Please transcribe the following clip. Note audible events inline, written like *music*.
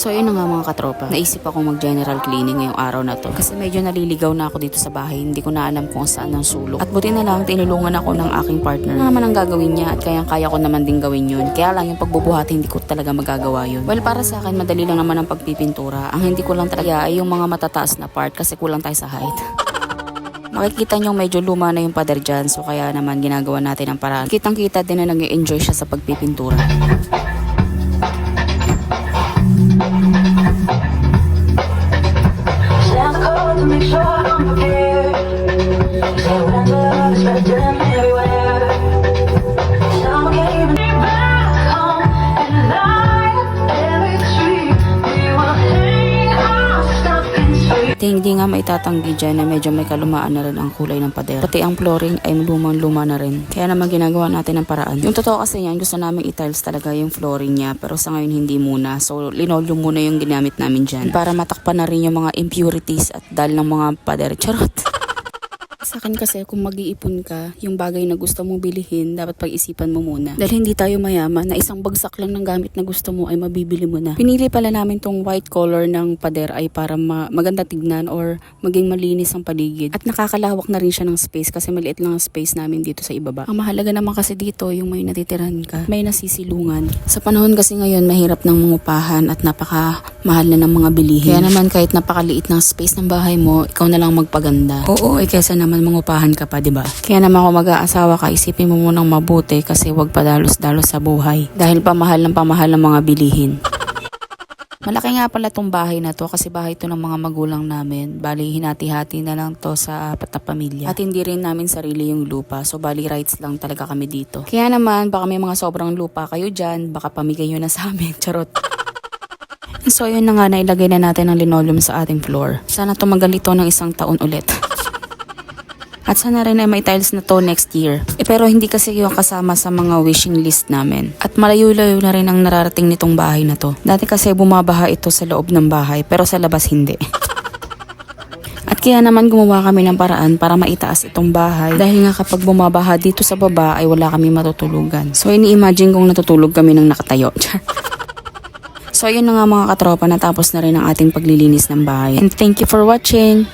So yun na nga mga katropa. Naisip ako mag-general cleaning ngayong araw na to. Kasi medyo naliligaw na ako dito sa bahay. Hindi ko na alam kung saan ang sulok. At buti na lang tinulungan ako ng aking partner. Ano naman ang gagawin niya at kayang-kaya ko naman din gawin yun. Kaya lang yung pagbubuhat hindi ko talaga magagawa yun. Well para sa akin madali lang naman ang pagpipintura. Ang hindi ko lang talaga ay yung mga matataas na part kasi kulang tayo sa height. *laughs* Makikita nyo medyo luma na yung pader dyan so kaya naman ginagawa natin ang paraan. Kitang kita din na nag enjoy siya sa pagpipintura. At hindi nga maitatanggi dyan na medyo may kalumaan na rin ang kulay ng pader. Pati ang flooring ay lumang-luma na rin. Kaya naman ginagawa natin ang paraan. Yung totoo kasi yan, gusto namin i-tiles talaga yung flooring niya. Pero sa ngayon hindi muna. So linoleum muna yung ginamit namin dyan. Para matakpan na rin yung mga impurities at dal ng mga pader. Charot! Sa akin kasi kung mag-iipon ka, yung bagay na gusto mong bilihin, dapat pag-isipan mo muna. Dahil hindi tayo mayaman na isang bagsak lang ng gamit na gusto mo ay mabibili mo na. Pinili pala namin tong white color ng pader ay para ma- maganda tignan or maging malinis ang paligid. At nakakalawak na rin siya ng space kasi maliit lang ang space namin dito sa ibaba. Ang mahalaga naman kasi dito yung may natitiran ka, may nasisilungan. Sa panahon kasi ngayon mahirap ng mangupahan at napaka mahal na ng mga bilihin. Kaya naman kahit napakaliit ng space ng bahay mo, ikaw na lang magpaganda. Oo, eh kesa naman mangupahan ka pa, di ba? Kaya naman kung mag-aasawa ka, isipin mo munang mabuti kasi wag padalos-dalos sa buhay. Dahil pamahal ng pamahal ng mga bilihin. Malaki nga pala tong bahay na to kasi bahay to ng mga magulang namin. Bali, hinati-hati na lang to sa apat pamilya. At hindi rin namin sarili yung lupa. So, bali rights lang talaga kami dito. Kaya naman, baka may mga sobrang lupa kayo dyan. Baka pamigay nyo na sa amin. *laughs* Charot. So, yun na nga, nailagay na natin ang linoleum sa ating floor. Sana tumagal ito ng isang taon ulit. *laughs* At sana rin ay may tiles na to next year. Eh, pero hindi kasi yung kasama sa mga wishing list namin. At malayo-layo na rin ang nararating nitong bahay na to. Dati kasi bumabaha ito sa loob ng bahay, pero sa labas hindi. At kaya naman gumawa kami ng paraan para maitaas itong bahay dahil nga kapag bumabaha dito sa baba ay wala kami matutulugan. So ini-imagine kong natutulog kami ng nakatayo. *laughs* So yun na nga mga katropa, natapos na rin ang ating paglilinis ng bahay. And thank you for watching!